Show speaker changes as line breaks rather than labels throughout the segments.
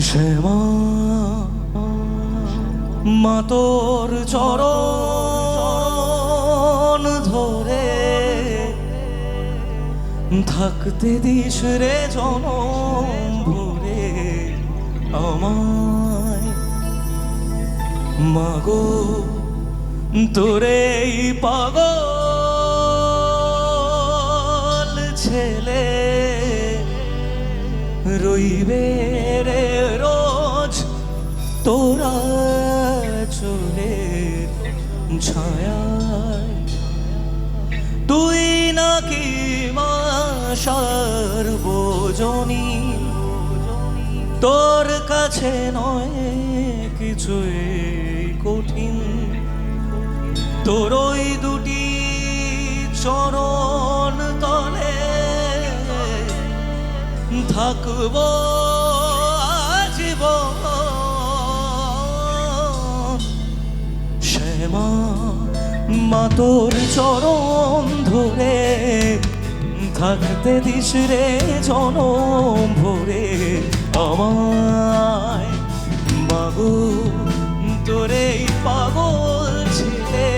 শ্যামা মা তোর চরণ ধরে। থাকতে দিস রে জনম ভরে আমায়। মাগো, তোরে পাগল ছেলে রইবে রে ছায়ায়। তুই নাকি মা সর্বজনী তোর কাছে নয় কিছুই কঠিন। তোর ওই দুটি চরণ তলে থাকব শ্যামা মা তোর চরণ ধরে, থাকতে দিস রে জনম ভরে। আমায় মাগো, তোরে পাগল ছিলে,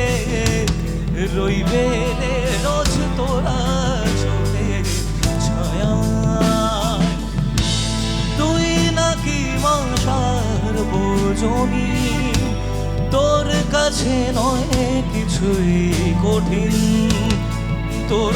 রইবে রে রোজ তোরা চলে। ছায়া তুই নাকি মাসার বোঝনি? তোর কাছে নয় কিছুই কঠিন। তোর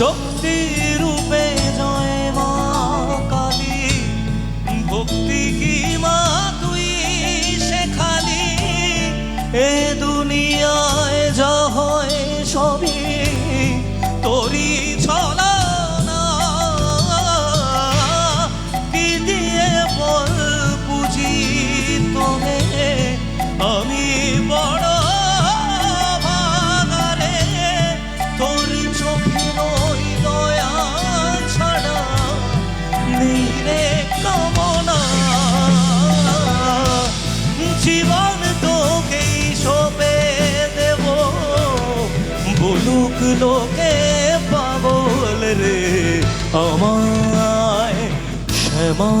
শক্তি রূপে জয় মা কালী। ভক্তি কি মা তুই শেখালি? এ দুনিয়ায় যা হয় সবই তোরই ছলা। লোকে পাগল রে। আমায় শ্যামা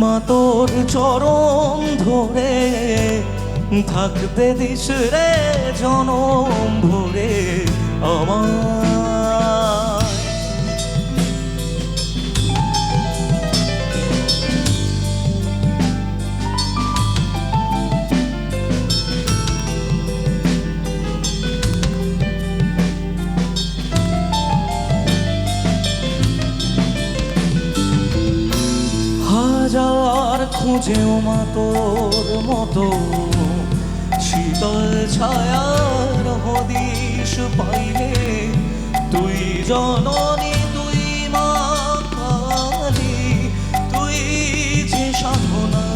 মা তোর চরণ ধরে থাকতে দিস রে জনম ভরে। আমায় হাজার খুঁজেও মা তোর মতো। শীতল ছায়ার হদিশ পাইলে তুই জননী, তুই মা কালী, তুই যে সাধনা।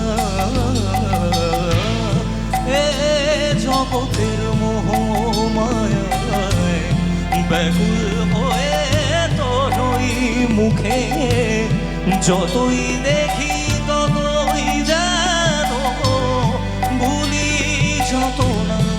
এ জগতের মোহ মায়ায় ব্যাকুল হয়ে তোরই মুখে যতই দেখি monotona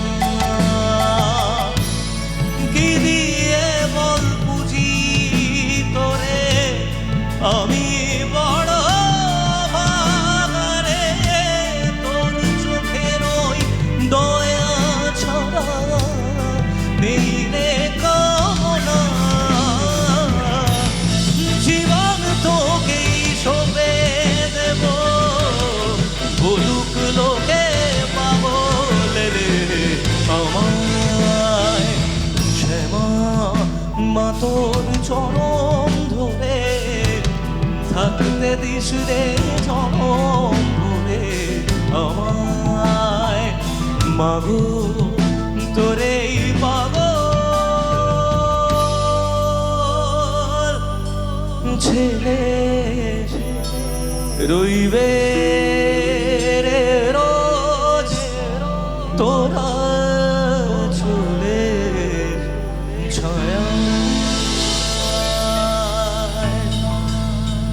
তোর চরম ধরে, থাকতে দিস রে চরম ধরে। আমায় মাগো, তোরে পাগো ছেলে রইবে রে রোজ, তোরা